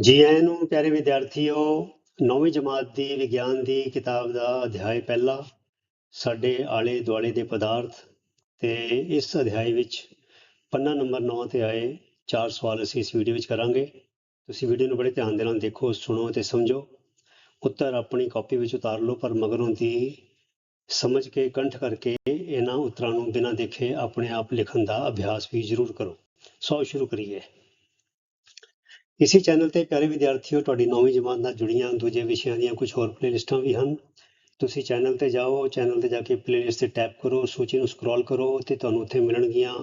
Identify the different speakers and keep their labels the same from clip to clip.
Speaker 1: ਜੀ ਆਇਆਂ ਨੂੰ ਪਿਆਰੇ ਵਿਦਿਆਰਥੀਓ, ਨੌਵੀਂ ਜਮਾਤ ਦੀ ਵਿਗਿਆਨ ਦੀ ਕਿਤਾਬ ਦਾ ਅਧਿਆਇ ਪਹਿਲਾ, ਸਾਡੇ ਆਲੇ ਦੁਆਲੇ ਦੇ ਪਦਾਰਥ ਤੇ ਇਸ ਅਧਿਆਇ ਵਿੱਚ ਪੰਨਾ ਨੰਬਰ 9 ਤੇ ਆਏ ਚਾਰ ਸਵਾਲ ਅਸੀਂ ਇਸ ਵੀਡੀਓ ਵਿੱਚ ਕਰਾਂਗੇ। ਤੁਸੀਂ ਵੀਡੀਓ ਨੂੰ ਬੜੇ ਧਿਆਨ ਦੇ ਨਾਲ ਦੇਖੋ, ਸੁਣੋ ਤੇ ਸਮਝੋ। ਉੱਤਰ ਆਪਣੀ ਕਾਪੀ ਵਿੱਚ ਉਤਾਰ ਲਓ, ਪਰ ਮਗਰੋਂ ਦੀ ਸਮਝ ਕੇ ਕੰਠ ਕਰਕੇ ਇਹਨਾਂ ਉੱਤਰਾਂ ਨੂੰ ਬਿਨਾਂ ਦੇਖੇ ਆਪਣੇ ਆਪ ਲਿਖਣ ਦਾ ਅਭਿਆਸ ਵੀ ਜ਼ਰੂਰ ਕਰੋ। ਸੋ ਸ਼ੁਰੂ ਕਰੀਏ। ਇਸੇ ਚੈਨਲ ਤੇ ਪਿਆਰੇ ਵਿਦਿਆਰਥੀਓ, ਤੁਹਾਡੀ ਨੌਵੀਂ ਜਮਾਤ ਨਾਲ ਜੁੜੀਆਂ ਦੂਜੇ ਵਿਸ਼ਿਆਂ ਦੀਆਂ ਕੁਝ ਹੋਰ ਪਲੇਲਿਸਟਾਂ ਵੀ ਹਨ। ਤੁਸੀਂ ਚੈਨਲ ਤੇ ਜਾਓ, ਚੈਨਲ ਤੇ ਜਾ ਕੇ ਪਲੇਲਿਸਟ ਤੇ ਟੈਪ ਕਰੋ, ਸੂਚੀ ਨੂੰ ਸਕਰੋਲ ਕਰੋ ਤੇ ਤੁਹਾਨੂੰ ਉੱਥੇ ਮਿਲਣਗੀਆਂ।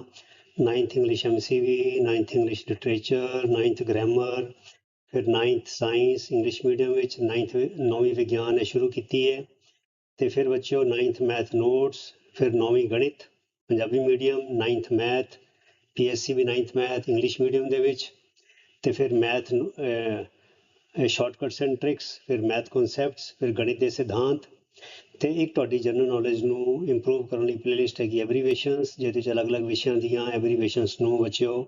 Speaker 1: 9th English MCQ 9th English literature 9th grammar ਫਿਰ 9th ਸਾਇੰਸ ਇੰਗਲਿਸ਼ ਮੀਡੀਅਮ ਵਿੱਚ 9th ਨੌਵੀਂ ਵਿਗਿਆਨ ਨੇ ਸ਼ੁਰੂ ਕੀਤੀ ਹੈ ਤੇ ਫਿਰ ਬੱਚਿਓ 9th ਮੈਥ ਨੋਟਸ ਫਿਰ ਨੌਵੀਂ ਗਣਿਤ Punjabi medium 9th math PSC ਵੀ 9th ਮੈਥ ਇੰਗਲਿਸ਼ ਮੀਡੀਅਮ ਦੇ ਵਿੱਚ। ਤੇ ਫਿਰ ਮੈਥ ਸ਼ਾਰਟਕਟਸ ਐਂਡ ਟ੍ਰਿਕਸ ਫਿਰ ਮੈਥ ਕਨਸੈਪਟਸ ਫਿਰ ਗਣਿਤ ਦੇ ਸਿਧਾਂਤ ਤੇ ਇੱਕ ਤੁਹਾਡੀ ਜਨਰਲ ਨੌਲੇਜ ਨੂੰ ਇੰਪਰੂਵ ਕਰਨ ਲਈ ਪਲੇਲਿਸਟ ਹੈਗੀ ਐਬਰੀਵੇਸ਼ਨਸ ਜਿਹਦੇ 'ਚ ਅਲੱਗ-ਅਲੱਗ ਵਿਸ਼ਿਆਂ ਦੀਆਂ ਐਬਰੀਵੇਸ਼ਨਸ ਨੂੰ ਬੱਚਿਓ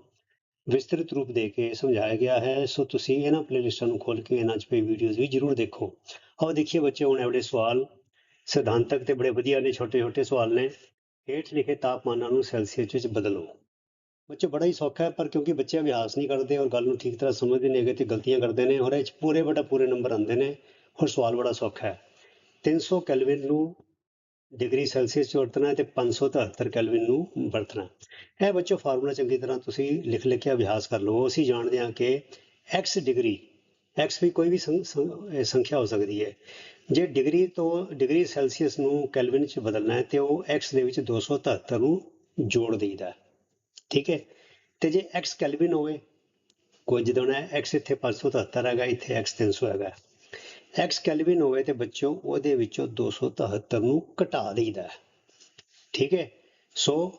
Speaker 1: ਵਿਸਤ੍ਰਿਤ ਰੂਪ ਦੇ ਕੇ ਸਮਝਾਇਆ ਗਿਆ ਹੈ। ਸੋ ਤੁਸੀਂ ਇਹਨਾਂ ਪਲੇਲਿਸਟਾਂ ਨੂੰ ਖੋਲ ਕੇ ਇਹਨਾਂ 'ਚ ਪਈ ਵੀਡੀਓਜ਼ ਵੀ ਜ਼ਰੂਰ ਦੇਖੋ। ਆਓ ਦੇਖੀਏ ਬੱਚੇ, ਹੁਣ ਐਵੜੇ ਸਵਾਲ ਸਿਧਾਂਤਕ ਤੇ ਬੜੇ ਵਧੀਆ ਨੇ, ਛੋਟੇ-ਛੋਟੇ ਸਵਾਲ ਨੇ। ਹੇਠ ਲਿਖੇ ਤਾਪਮਾਨਾਂ ਨੂੰ ਸੈਲਸੀਅਸ ਵਿੱਚ ਬਦਲੋ। ਬੱਚੇ ਬੜਾ ਹੀ ਸੌਖਾ ਹੈ, ਪਰ ਕਿਉਂਕਿ ਬੱਚੇ ਅਭਿਆਸ ਨਹੀਂ ਕਰਦੇ ਔਰ ਗੱਲ ਨੂੰ ਠੀਕ ਤਰ੍ਹਾਂ ਸਮਝਦੇ ਨਹੀਂ ਹੈਗੇ ਤੇ ਗਲਤੀਆਂ ਕਰਦੇ ਨੇ ਔਰ ਇਹ 'ਚ ਪੂਰੇ ਬਟਾ ਪੂਰੇ ਨੰਬਰ ਆਉਂਦੇ ਨੇ ਔਰ ਸਵਾਲ ਬੜਾ ਸੌਖਾ ਹੈ। 300 ਕੈਲਵਿਨ ਨੂੰ ਡਿਗਰੀ ਸੈਲਸੀਅਸ 'ਚ ਵਰਤਣਾ ਹੈ ਤੇ 573 ਕੈਲਵਿਨ ਨੂੰ ਵਰਤਣਾ ਇਹ ਬੱਚੋ ਫਾਰਮੂਲਾ ਚੰਗੀ ਤਰ੍ਹਾਂ ਤੁਸੀਂ ਲਿਖ ਲਿਖ ਕੇ ਅਭਿਆਸ ਕਰ ਲਓ ਅਸੀਂ ਜਾਣਦੇ ਹਾਂ ਕਿ x ਡਿਗਰੀ, x ਵੀ ਕੋਈ ਵੀ ਸੰਖਿਆ ਹੋ ਸਕਦੀ ਹੈ। ਜੇ ਡਿਗਰੀ ਤੋਂ, ਡਿਗਰੀ ਸੈਲਸੀਅਸ ਨੂੰ ਕੈਲਵਿਨ 'ਚ ਬਦਲਣਾ ਹੈ ਤੇ ਉਹ x ਦੇ ਵਿੱਚ 273 ਨੂੰ ਜੋੜ ਦੇਈਦਾ ਠੀਕ ਹੈ? ਤੇ ਜੇ x ਕੈਲਵਿਨ ਹੋਵੇ, ਕੋਈ ਜਦੋਂ ਨਾ x ਇੱਥੇ 573 ਹੈਗਾ, ਇੱਥੇ x 300 ਹੈਗਾ। x ਕੈਲਵਿਨ ਹੋਵੇ ਤੇ ਬੱਚਿਓ, ਉਹਦੇ ਵਿੱਚੋਂ 273 ਨੂੰ ਘਟਾ ਦਈਦਾ। ਠੀਕ ਹੈ? ਸੋ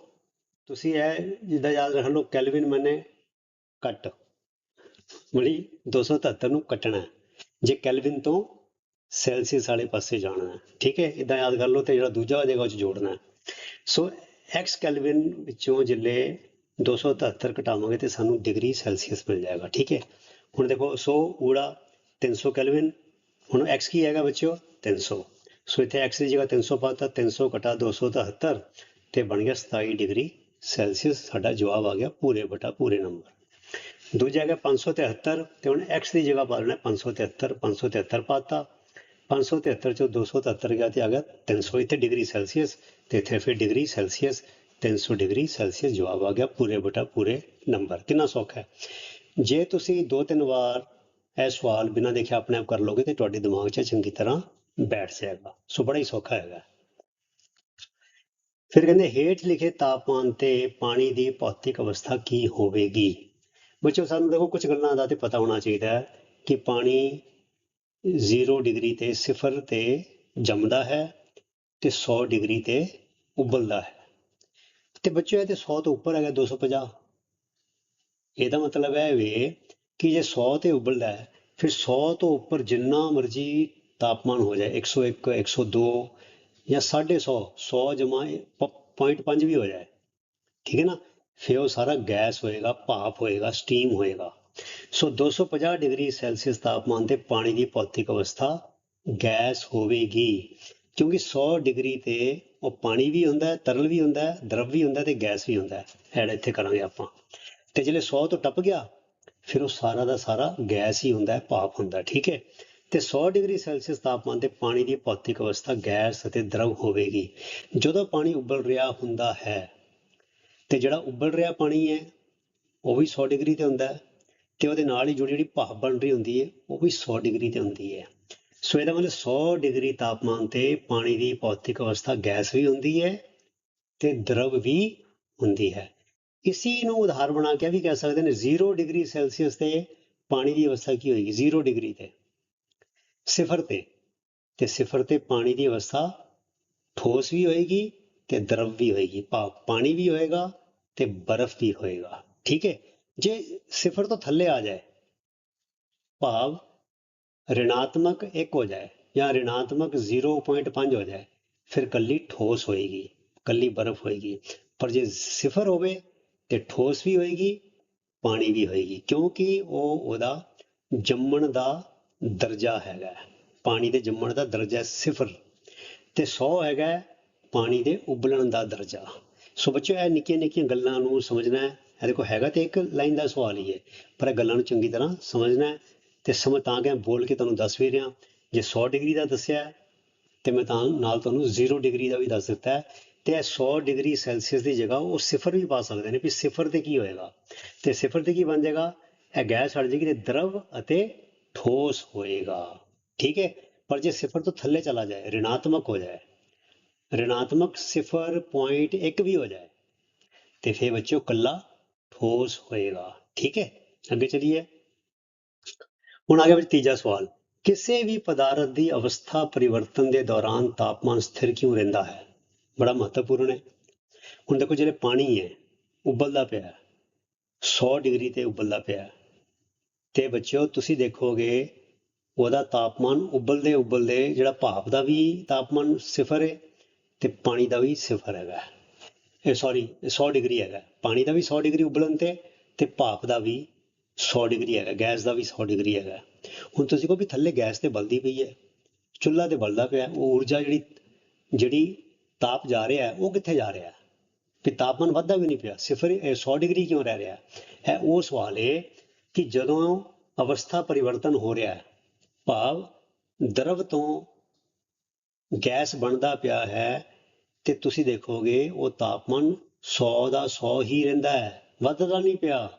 Speaker 1: ਤੁਸੀਂ ਇਹ ਜਿੱਦਾਂ ਯਾਦ ਰੱਖ ਲਓ, ਕੈਲਵਿਨ ਮੈਨੇ ਕੱਟ ਮੜੀ 273 ਨੂੰ ਕੱਟਣਾ ਜੇ ਕੈਲਵਿਨ ਤੋਂ ਸੈਲਸੀਅਸ ਵਾਲੇ ਪਾਸੇ ਜਾਣਾ ਹੈ। ਠੀਕ ਹੈ? ਇਦਾਂ ਯਾਦ ਕਰ ਲਓ ਤੇ ਜਿਹੜਾ ਦੂਜਾ ਹੋ ਜਾਏਗਾ, ਉਹ 'ਚ ਜੋੜਨਾ ਸੋ x ਕੈਲਵਿਨ ਵਿੱਚੋਂ ਜਿੱਲੇ 273 ਘਟਾਵਾਂਗੇ ਤੇ ਸਾਨੂੰ ਡਿਗਰੀ ਸੈਲਸੀਅਸ ਮਿਲ ਜਾਏਗਾ, ਠੀਕ ਹੈ? ਹੁਣ ਦੇਖੋ 100 ਊੜਾ 300 ਕੈਲਵਿਨ, ਹੁਣ x ਕੀ ਹੈਗਾ ਬੱਚਿਓ? 300 ਸੋ। ਇੱਥੇ x ਦੀ ਜਗ੍ਹਾ 300 ਪਾਤਾ 300 ਘਟਾ 273 ਤੇ ਬਣ ਗਿਆ 27 ਡਿਗਰੀ ਸੈਲਸੀਅਸ, ਸਾਡਾ ਜਵਾਬ ਆ ਗਿਆ ਪੂਰੇ ਬਟਾ, ਪੂਰੇ ਨੰਬਰ। ਦੂਜਾ ਹੈਗਾ 573 ਤੇ ਹੁਣ x ਦੀ ਜਗ੍ਹਾ ਪਾ ਲੈਣਾ 573 573 ਪਾਤਾ। 573 ਚੋਂ 273 ਗਿਆ ਤੇ ਆ ਗਿਆ 300 ਇੱਥੇ ਡਿਗਰੀ ਸੈਲਸੀਅਸ ਤੇ ਇੱਥੇ ਫਿਰ ਡਿਗਰੀ ਸੈਲਸੀਅਸ। 300 ਡਿਗਰੀ ਸੈਲਸੀਅਸ ਜਵਾਬ ਆ ਗਿਆ, ਪੂਰੇ ਬਟਾ, ਪੂਰੇ ਨੰਬਰ। ਕਿੰਨਾ ਸੌਖਾ ਹੈ। ਜੇ ਤੁਸੀਂ ਦੋ ਤਿੰਨ ਵਾਰ ਇਹ ਸਵਾਲ ਬਿਨਾਂ ਦੇਖੇ ਆਪਣੇ ਆਪ ਕਰ ਲੋਗੇ ਤੇ ਤੁਹਾਡੇ ਦਿਮਾਗ 'ਚ ਚੰਗੀ ਤਰ੍ਹਾਂ ਬੈਠ ਜਾਏਗਾ। ਸੋ ਬੜਾ ਹੀ ਸੌਖਾ ਹੈਗਾ। ਫਿਰ ਕਹਿੰਦੇ, ਹੇਠ ਲਿਖੇ ਤਾਪਮਾਨ ਤੇ ਪਾਣੀ ਦੀ ਭੌਤਿਕ ਅਵਸਥਾ ਕੀ ਹੋਵੇਗੀ? ਬੱਚੋ ਸਾਨੂੰ ਦੇਖੋ ਕੁਝ ਗੱਲਾਂ ਦਾ ਤੇ ਪਤਾ ਹੋਣਾ ਚਾਹੀਦਾ ਹੈ ਕਿ ਪਾਣੀ 0 ਡਿਗਰੀ ਤੇ ਸਿਫਰ ਤੇ ਜੰਮਦਾ ਹੈ ਤੇ 100 ਡਿਗਰੀ ਤੇ ਉਬਲਦਾ ਹੈ। ਤੇ ਬੱਚਿਓ, ਇਹ ਤੇ 100 ਤੋਂ ਉੱਪਰ ਹੈਗਾ 250 ਇਹਦਾ ਮਤਲਬ ਹੈ ਵੇ ਕਿ ਜੇ 100 ਤੇ ਉਬਲਦਾ ਹੈ, ਫਿਰ 100 ਤੋਂ ਉੱਪਰ ਜਿੰਨਾ ਮਰਜ਼ੀ ਤਾਪਮਾਨ ਹੋ ਜਾਏ 101 102 ਜਾਂ 150 100 ਜਮਾ 0.5 ਵੀ ਹੋ ਜਾਏ। ਠੀਕ ਹੈ ਨਾ? ਫਿਰ ਉਹ ਸਾਰਾ ਗੈਸ ਹੋਏਗਾ ਭਾਪ ਹੋਏਗਾ ਸਟੀਮ ਹੋਏਗਾ। ਸੋ 250 ਡਿਗਰੀ ਸੈਲਸੀਅਸ ਤਾਪਮਾਨ ਤੇ ਪਾਣੀ ਦੀ ਭੌਤਿਕ ਅਵਸਥਾ ਗੈਸ ਹੋਵੇਗੀ। ਕਿਉਂਕਿ 100 ਡਿਗਰੀ ਤੇ ਉਹ ਪਾਣੀ ਵੀ ਹੁੰਦਾ ਤਰਲ ਵੀ ਹੁੰਦਾ ਦਰਵ ਵੀ ਹੁੰਦਾ ਹੈ ਤੇ ਗੈਸ ਵੀ ਹੁੰਦਾ ਐਡ ਇੱਥੇ ਕਰਾਂਗੇ ਆਪਾਂ। ਤੇ ਜਿਹੜੇ 100 ਤੋਂ ਟੱਪ ਗਿਆ, ਫਿਰ ਉਹ ਸਾਰਾ ਦਾ ਸਾਰਾ ਗੈਸ ਹੀ ਹੁੰਦਾ ਭਾਪ ਹੁੰਦਾ ਠੀਕ ਹੈ? ਤੇ 100 ਡਿਗਰੀ ਸੈਲਸੀਅਸ ਤਾਪਮਾਨ ਤੇ ਪਾਣੀ ਦੀ ਭੌਤਿਕ ਅਵਸਥਾ ਗੈਸ ਅਤੇ ਦਰਵ ਹੋਵੇਗੀ। ਜਦੋਂ ਪਾਣੀ ਉਬਲ ਰਿਹਾ ਹੁੰਦਾ ਹੈ, ਤੇ ਜਿਹੜਾ ਉਬਲ ਰਿਹਾ ਪਾਣੀ ਹੈ, ਉਹ ਵੀ 100 ਡਿਗਰੀ ਤੇ ਹੁੰਦਾ ਹੈ, ਤੇ ਉਹਦੇ ਨਾਲ ਹੀ ਜਿਹੜੀ ਜਿਹੜੀ ਭਾਪ ਬਣ ਰਹੀ ਹੁੰਦੀ ਹੈ, ਉਹ ਵੀ 100 ਡਿਗਰੀ ਤੇ ਹੁੰਦੀ ਹੈ। ਸੋ ਇਹਦਾ ਮਤਲਬ 100 ਡਿਗਰੀ ਤਾਪਮਾਨ ਤੇ ਪਾਣੀ ਦੀ ਭੌਤਿਕ ਅਵਸਥਾ ਗੈਸ ਵੀ ਹੁੰਦੀ ਹੈ ਤੇ ਦਰਵ ਵੀ ਹੁੰਦੀ ਹੈ। ਇਸੀ ਨੂੰ ਉਦਾਹਰਣ ਬਣਾ ਕੇ ਇਹ ਵੀ ਕਹਿ ਸਕਦੇ ਨੇ 0 ਡਿਗਰੀ ਸੈਲਸੀਅਸ ਤੇ ਪਾਣੀ ਦੀ ਅਵਸਥਾ ਕੀ ਹੋਏਗੀ? 0 ਡਿਗਰੀ ਤੇ। ਸਿਫਰ ਤੇ। ਤੇ ਸਿਫਰ ਤੇ ਪਾਣੀ ਦੀ ਅਵਸਥਾ ਠੋਸ ਵੀ ਹੋਏਗੀ ਤੇ ਦਰਵ ਵੀ ਹੋਏਗੀ। ਭਾਵ ਪਾਣੀ ਵੀ ਹੋਏਗਾ ਤੇ ਬਰਫ਼ ਵੀ ਹੋਏਗਾ। ਠੀਕ ਹੈ? ਜੇ ਸਿਫਰ ਤੋਂ ਥੱਲੇ ਆ ਜਾਏ, ਭਾਵ ऋणात्मक ਇੱਕ ਹੋ ਜਾਏ ਜਾਂ ऋणात्मक 0.5 ਹੋ ਜਾਏ ਫਿਰ ਕੱਲੀ ਠੋਸ ਹੋਏਗੀ ਕੱਲੀ ਬਰਫ਼ ਹੋਏਗੀ ਪਰ ਜੇ ਸਿਫਰ ਹੋਵੇ ਤੇ ਠੋਸ ਵੀ ਹੋਏਗੀ ਪਾਣੀ ਵੀ ਹੋਏਗੀ ਕਿਉਂਕਿ ਉਹ ਉਹਦਾ ਜੰਮਣ ਦਾ ਦਰਜਾ ਹੈਗਾ ਹੈ। ਪਾਣੀ ਦੇ ਜੰਮਣ ਦਾ ਦਰਜਾ ਸਿਫਰ ਤੇ 100 ਹੈਗਾ ਹੈ ਪਾਣੀ ਦੇ ਉਬਲਣ ਦਾ ਦਰਜਾ ਸੋ ਬੱਚਿਓ ਇਹ ਨਿੱਕੀਆਂ ਨਿੱਕੀਆਂ ਗੱਲਾਂ ਨੂੰ ਸਮਝਣਾ ਹੈ ਇਹ ਦੇਖੋ ਹੈਗਾ ਤੇ ਇੱਕ ਲਾਈਨ ਦਾ ਸਵਾਲ ਹੀ ਹੈ ਪਰ ਇਹ ਗੱਲਾਂ ਨੂੰ ਚੰਗੀ ਤਰ੍ਹਾਂ ਸਮਝਣਾ ਹੈ ਤੇ ਸਮਝ ਤਾਂ ਕਿ ਬੋਲ ਕੇ ਤੁਹਾਨੂੰ ਦੱਸ ਵੀ ਰਿਹਾ। ਜੇ 100 ਡਿਗਰੀ ਦਾ ਦੱਸਿਆ ਹੈ, ਤੇ ਮੈਂ ਤਾਂ ਨਾਲ ਤੁਹਾਨੂੰ 0 ਡਿਗਰੀ ਦਾ ਵੀ ਦੱਸ ਦਿੱਤਾ ਹੈ। ਤੇ ਇਹ 100 ਡਿਗਰੀ ਸੈਲਸੀਅਸ ਦੀ ਜਗ੍ਹਾ ਉਹ ਸਿਫਰ ਵੀ ਪਾ ਸਕਦੇ ਨੇ ਵੀ ਸਿਫਰ ਤੇ ਕੀ ਹੋਏਗਾ। ਤੇ ਸਿਫਰ ਤੇ ਕੀ ਬਣ ਜਾਏਗਾ? ਇਹ ਗੈਸ ਹਟ ਜਾਏਗੀ ਤੇ ਦਰਵ ਅਤੇ ਠੋਸ ਹੋਏਗਾ। ਠੀਕ ਹੈ? ਪਰ ਜੇ ਸਿਫਰ ਤੋਂ ਥੱਲੇ ਚਲਾ ਜਾਏ ਰਿਣਾਤਮਕ ਹੋ ਜਾਏ ਰਿਣਾਤਮਕ 0.1 ਵੀ ਹੋ ਜਾਏ ਤੇ ਫਿਰ ਬੱਚਿਓ ਕੱਲਾ ਠੋਸ ਹੋਏਗਾ। ਠੀਕ ਹੈ? ਅੱਗੇ ਚਲੀਏ। ਹੁਣ ਆ ਗਿਆ ਵਿੱਚ ਤੀਜਾ ਸਵਾਲ। ਕਿਸੇ ਵੀ ਪਦਾਰਥ ਦੀ ਅਵਸਥਾ ਪਰਿਵਰਤਨ ਦੇ ਦੌਰਾਨ ਤਾਪਮਾਨ ਸਥਿਰ ਕਿਉਂ ਰਹਿੰਦਾ ਹੈ? ਬੜਾ ਮਹੱਤਵਪੂਰਨ ਹੈ। ਹੁਣ ਦੇਖੋ, ਜਿਹੜੇ ਪਾਣੀ ਹੈ, ਉਬਲਦਾ ਪਿਆ ਹੈ। 100 ਡਿਗਰੀ ਤੇ ਉਬਲਦਾ ਪਿਆ ਹੈ। ਤੇ ਬੱਚਿਓ, ਤੁਸੀਂ ਦੇਖੋਗੇ, ਉਹਦਾ ਤਾਪਮਾਨ ਉਬਲਦੇ ਉਬਲਦੇ ਜਿਹੜਾ ਭਾਪ ਦਾ ਵੀ ਤਾਪਮਾਨ ਸਿਫਰ ਹੈ ਤੇ ਪਾਣੀ ਦਾ ਵੀ ਸਿਫਰ ਹੈਗਾ ਇਹ ਸੌਰੀ 100 ਡਿਗਰੀ ਹੈਗਾ ਪਾਣੀ ਦਾ ਵੀ 100 ਡਿਗਰੀ ਉਬਲਣ ਤੇ ਤੇ ਭਾਪ ਦਾ ਵੀ 100 ਡਿਗਰੀ ਹੈਗਾ, ਗੈਸ ਦਾ ਵੀ 100 ਡਿਗਰੀ ਹੈਗਾ। ਹੁਣ ਤੁਸੀਂ ਕਹੋ ਵੀ ਥੱਲੇ ਗੈਸ ਤੇ ਬਲਦੀ ਪਈ ਹੈ, ਚੁੱਲ੍ਹਾ ਤੇ ਬਲਦਾ ਪਿਆ, ਉਹ ਊਰਜਾ ਜਿਹੜੀ ਜਿਹੜੀ ਤਾਪ ਜਾ ਰਿਹਾ ਉਹ ਕਿੱਥੇ ਜਾ ਰਿਹਾ? ਹੈ ਵੀ ਤਾਪਮਾਨ ਵੱਧਦਾ ਵੀ ਨਹੀਂ ਪਿਆ ਸਿਫਰ ਇਹ 100 ਡਿਗਰੀ ਕਿਉਂ ਰਹਿ ਰਿਹਾ? ਹੈ ਉਹ ਸਵਾਲ ਹੈ ਕਿ ਜਦੋਂ ਅਵਸਥਾ ਪਰਿਵਰਤਨ ਹੋ ਰਿਹਾ ਹੈ, ਭਾਵ ਦਰਵ ਤੋਂ ਗੈਸ ਬਣਦਾ ਪਿਆ ਹੈ, ਤੇ ਤੁਸੀਂ ਦੇਖੋਗੇ ਉਹ ਤਾਪਮਾਨ 100 ਦਾ 100 ਹੀ ਰਹਿੰਦਾ ਹੈ, ਵੱਧਦਾ ਨਹੀਂ ਪਿਆ।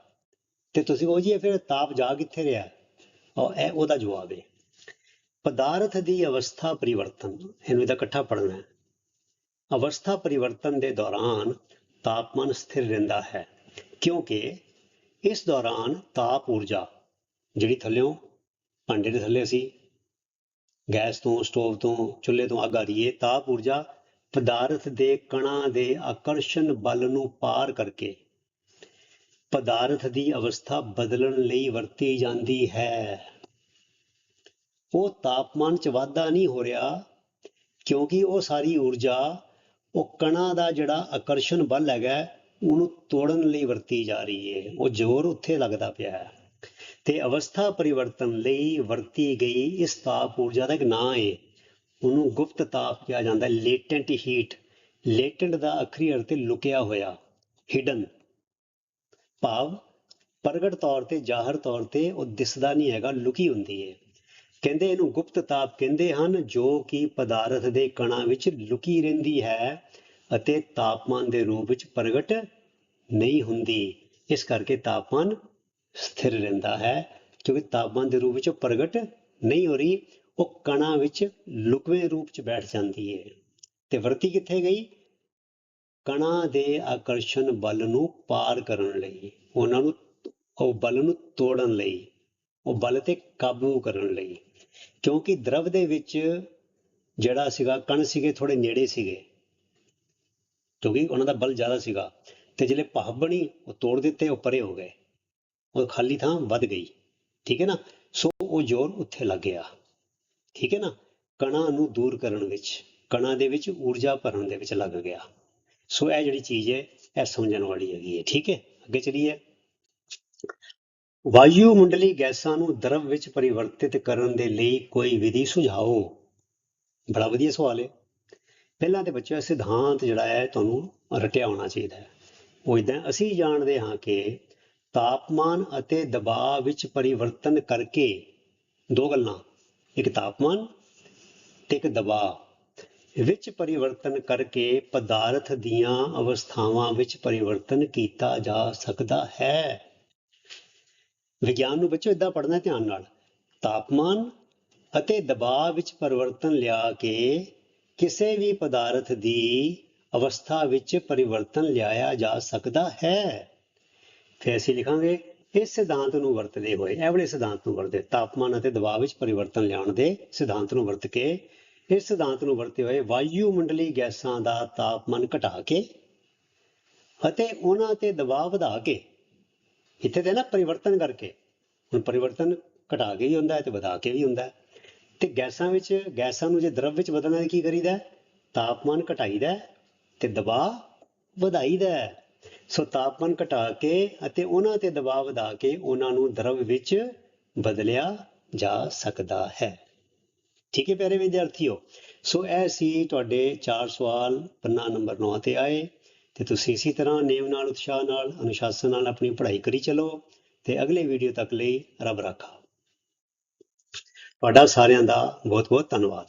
Speaker 1: ਤੇ ਤੁਸੀਂ ਕਹੋ ਜੀ ਫਿਰ ਤਾਪ ਜਾ ਕਿੱਥੇ ਰਿਹਾ? ਉਹ ਇਹ ਉਹਦਾ ਜਵਾਬ ਹੈ। ਪਦਾਰਥ ਦੀ ਅਵਸਥਾ ਪਰਿਵਰਤਨ, ਇਹਨੂੰ ਇਹਦਾ ਇਕੱਠਾ ਪੜ੍ਹਨਾ ਹੈ। ਅਵਸਥਾ ਪਰਿਵਰਤਨ ਦੇ ਦੌਰਾਨ ਤਾਪਮਾਨ ਸਥਿਰ ਰਹਿੰਦਾ ਹੈ, ਕਿਉਂਕਿ ਇਸ ਦੌਰਾਨ ਤਾਪ ਊਰਜਾ, ਜਿਹੜੀ ਥੱਲਿਓਂ, ਭਾਂਡੇ ਦੇ ਥੱਲੇ ਅਸੀਂ ਗੈਸ ਤੋਂ, ਸਟੋਵ ਤੋਂ, ਚੁੱਲ੍ਹੇ ਤੋਂ ਅੱਗ ਆ ਰਹੀ ਹੈ ਤਾਪ ਊਰਜਾ ਪਦਾਰਥ ਦੇ ਕਣਾਂ ਦੇ ਆਕਰਸ਼ਣ ਬਲ ਨੂੰ ਪਾਰ ਕਰਕੇ ਪਦਾਰਥ ਦੀ ਅਵਸਥਾ ਬਦਲਣ ਲਈ ਵਰਤੀ ਜਾਂਦੀ ਹੈ। ਉਹ ਤਾਪਮਾਨ ਚ ਵਾਧਾ ਨਹੀਂ ਹੋ ਰਿਹਾ, ਕਿਉਂਕਿ ਉਹ ਸਾਰੀ ਊਰਜਾ, ਉਹ ਕਣਾਂ ਦਾ ਜਿਹੜਾ ਆਕਰਸ਼ਣ ਬਲ ਹੈਗਾ, ਉਹਨੂੰ ਤੋੜਨ ਲਈ ਵਰਤੀ ਜਾ ਰਹੀ ਹੈ ਉਹ ਜ਼ੋਰ ਉੱਥੇ ਲੱਗਦਾ ਪਿਆ ਹੈ। ਤੇ ਅਵਸਥਾ ਪਰਿਵਰਤਨ ਲਈ ਵਰਤੀ ਗਈ ਇਸ ਤਾਪ ਊਰਜਾ ਦਾ ਇੱਕ ਨਾਂ ਹੈ ਉਹਨੂੰ ਗੁਪਤ ਤਾਪ ਕਿਹਾ ਜਾਂਦਾ ਹੈ। ਲੇਟੈਂਟ ਹੀਟ ਲੇਟੈਂਟ ਦਾ ਅਖਰੀ ਅਰਥ ਲੁਕਿਆ ਹੋਇਆ ਹਿਡਨ ਭਾਵ ਪ੍ਰਗਟ ਤੌਰ ਤੇ, ਜ਼ਾਹਰ ਤੌਰ ਤੇ ਉਹ ਦਿਸਦਾ ਨਹੀਂ ਹੈਗਾ, ਲੁਕੀ ਹੁੰਦੀ ਹੈ ਕਹਿੰਦੇ ਇਹਨੂੰ ਗੁਪਤ ਤਾਪ ਕਹਿੰਦੇ ਹਨ, ਜੋ ਕਿ ਪਦਾਰਥ ਦੇ ਕਣਾਂ ਵਿੱਚ ਲੁਕੀ ਰਹਿੰਦੀ ਹੈ ਅਤੇ ਤਾਪਮਾਨ ਦੇ ਰੂਪ ਵਿੱਚ ਪ੍ਰਗਟ ਨਹੀਂ ਹੁੰਦੀ। ਇਸ ਕਰਕੇ ਤਾਪਮਾਨ ਸਥਿਰ ਰਹਿੰਦਾ ਹੈ, ਕਿਉਂਕਿ ਤਾਪਮਾਨ ਦੇ ਰੂਪ ਵਿੱਚ ਪ੍ਰਗਟ ਨਹੀਂ ਹੋ ਰਹੀ, ਉਹ ਕਣਾਂ ਵਿੱਚ ਲੁਕਵੇਂ ਰੂਪ 'ਚ ਬੈਠ ਜਾਂਦੀ ਹੈ ਤੇ ਵਰਤੀ ਕਿੱਥੇ ਗਈ? ਕਣਾਂ ਦੇ ਆਕਰਸ਼ਣ ਬਲ ਨੂੰ ਪਾਰ ਕਰਨ ਲਈ, ਉਹਨਾਂ ਨੂੰ ਉਹ ਬਲ ਨੂੰ ਤੋੜਨ ਲਈ, ਉਹ ਬਲ ਤੇ ਕਾਬੂ ਕਰਨ ਲਈ। ਕਿਉਂਕਿ ਦਰਵ ਦੇ ਵਿੱਚ ਜਿਹੜਾ ਸੀਗਾ, ਕਣ ਸੀਗੇ ਥੋੜੇ ਨੇੜੇ ਸੀਗੇ। ਕਿਉਂਕਿ ਉਹਨਾਂ ਦਾ ਬਲ ਜ਼ਿਆਦਾ ਸੀਗਾ। ਤੇ ਜਿਹੜੇ ਭਾਵ ਬਣੀ, ਉਹ ਤੋੜ ਦਿੱਤੇ, ਉਹ ਪਰੇ ਹੋ ਗਏ। ਉਹ ਖਾਲੀ ਥਾਂ ਵੱਧ ਗਈ। ਠੀਕ ਹੈ ਨਾ? ਸੋ ਉਹ ਜ਼ੋਰ ਉੱਥੇ ਲੱਗ ਗਿਆ। ਠੀਕ ਹੈ ਨਾ? ਕਣਾਂ ਨੂੰ ਦੂਰ ਕਰਨ ਵਿੱਚ, ਕਣਾਂ ਦੇ ਵਿੱਚ ਊਰਜਾ ਭਰਨ ਦੇ ਵਿੱਚ ਲੱਗ ਗਿਆ। ਸੋ ਇਹ ਜਿਹੜੀ ਚੀਜ਼ ਹੈ, ਇਹ ਸਮਝਣ ਵਾਲੀ ਹੈਗੀ ਹੈ। ਠੀਕ ਹੈ? ਅੱਗੇ ਚਲੀਏ। ਵਾਯੂ ਮੰਡਲੀ ਗੈਸਾਂ ਨੂੰ ਦਰਵ ਵਿੱਚ ਪਰਿਵਰਤਿਤ ਕਰਨ ਦੇ ਲਈ ਕੋਈ ਵਿਧੀ ਸੁਝਾਓ। ਬੜਾ ਵਧੀਆ ਸਵਾਲ ਹੈ। ਪਹਿਲਾਂ ਤੇ ਬੱਚਿਓ ਸਿਧਾਂਤ ਜਿਹੜਾ ਹੈ, ਤੁਹਾਨੂੰ ਰਟਿਆ ਹੋਣਾ ਚਾਹੀਦਾ ਹੈ। ਉਹ ਇਦਾਂ ਅਸੀਂ ਜਾਣਦੇ ਹਾਂ ਕਿ ਤਾਪਮਾਨ ਅਤੇ ਦਬਾਅ ਵਿੱਚ ਪਰਿਵਰਤਨ ਕਰਕੇ ਦੋ ਗੱਲਾਂ, ਇੱਕ ਤਾਪਮਾਨ ਤੇ ਇੱਕ ਦਬਾਅ। ਵਿੱਚ ਪਰਿਵਰਤਨ ਕਰਕੇ ਪਦਾਰਥ ਦੀਆਂ ਅਵਸਥਾਵਾਂ ਵਿੱਚ ਪਰਿਵਰਤਨ ਕੀਤਾ ਜਾ ਸਕਦਾ ਹੈ। ਵਿਗਿਆਨ ਨੂੰ ਬੱਚੋ ਇਦਾਂ ਪੜ੍ਹਨਾ ਧਿਆਨ ਨਾਲ। ਤਾਪਮਾਨ ਅਤੇ ਦਬਾਅ ਵਿੱਚ ਪਰਿਵਰਤਨ ਲਿਆ ਕੇ ਕਿਸੇ ਵੀ ਪਦਾਰਥ ਦੀ ਅਵਸਥਾ ਵਿੱਚ ਪਰਿਵਰਤਨ ਲਿਆਇਆ ਜਾ ਸਕਦਾ ਹੈ। ਫਿਰ ਅਸੀਂ ਲਿਖਾਂਗੇ, ਇਸ ਸਿਧਾਂਤ ਨੂੰ ਵਰਤਦੇ ਹੋਏ, ਇਹ ਵਾਲੇ ਸਿਧਾਂਤ ਨੂੰ ਵਰਤਦੇ ਤਾਪਮਾਨ ਅਤੇ ਦਬਾਅ ਵਿੱਚ ਪਰਿਵਰਤਨ ਲਿਆਉਣ ਦੇ ਸਿਧਾਂਤ ਨੂੰ ਵਰਤ ਕੇ ਇਸ ਸਿਧਾਂਤ ਨੂੰ ਵਰਤੇ ਹੋਏ ਵਾਯੂਮੰਡਲੀ ਗੈਸਾਂ ਦਾ ਤਾਪਮਾਨ ਘਟਾ ਕੇ ਅਤੇ ਉਹਨਾਂ ਤੇ ਦਬਾਅ ਵਧਾ ਕੇ ਇੱਥੇ ਤੇ ਨਾ ਪਰਿਵਰਤਨ ਕਰਕੇ, ਹੁਣ ਪਰਿਵਰਤਨ ਘਟਾ ਕੇ ਵੀ ਹੁੰਦਾ ਹੈ ਤੇ ਵਧਾ ਕੇ ਵੀ ਹੁੰਦਾ ਹੈ। ਤੇ ਗੈਸਾਂ ਵਿੱਚ, ਗੈਸਾਂ ਨੂੰ ਜੇ ਦਰਵ ਵਿੱਚ ਬਦਲਣਾ ਕੀ ਕਰੀਦਾ ਤਾਪਮਾਨ ਘਟਾਈਦਾ ਹੈ ਤੇ ਦਬਾਅ ਵਧਾਈਦਾ ਹੈ। ਸੋ ਤਾਪਮਾਨ ਘਟਾ ਕੇ ਅਤੇ ਉਹਨਾਂ ਤੇ ਦਬਾਅ ਵਧਾ ਕੇ ਉਹਨਾਂ ਨੂੰ ਦਰਵ ਵਿੱਚ ਬਦਲਿਆ ਜਾ ਸਕਦਾ ਹੈ। ਠੀਕ ਹੈ ਪਿਆਰੇ ਵਿਦਿਆਰਥੀਓ, ਸੋ ਇਹ ਸੀ ਤੁਹਾਡੇ ਚਾਰ ਸਵਾਲ ਪੰਨਾ ਨੰਬਰ 9 ਤੇ ਆਏ ਤੇ ਤੁਸੀਂ ਇਸੇ ਤਰ੍ਹਾਂ ਨੇਮ ਨਾਲ, ਉਤਸ਼ਾਹ ਨਾਲ, ਅਨੁਸ਼ਾਸਨ ਨਾਲ ਆਪਣੀ ਪੜ੍ਹਾਈ ਕਰੀ ਚਲੋ ਤੇ ਅਗਲੇ ਵੀਡੀਓ ਤੱਕ ਲਈ ਰੱਬ ਰਾਖਾ। ਤੁਹਾਡਾ ਸਾਰਿਆਂ ਦਾ ਬਹੁਤ ਬਹੁਤ ਧੰਨਵਾਦ।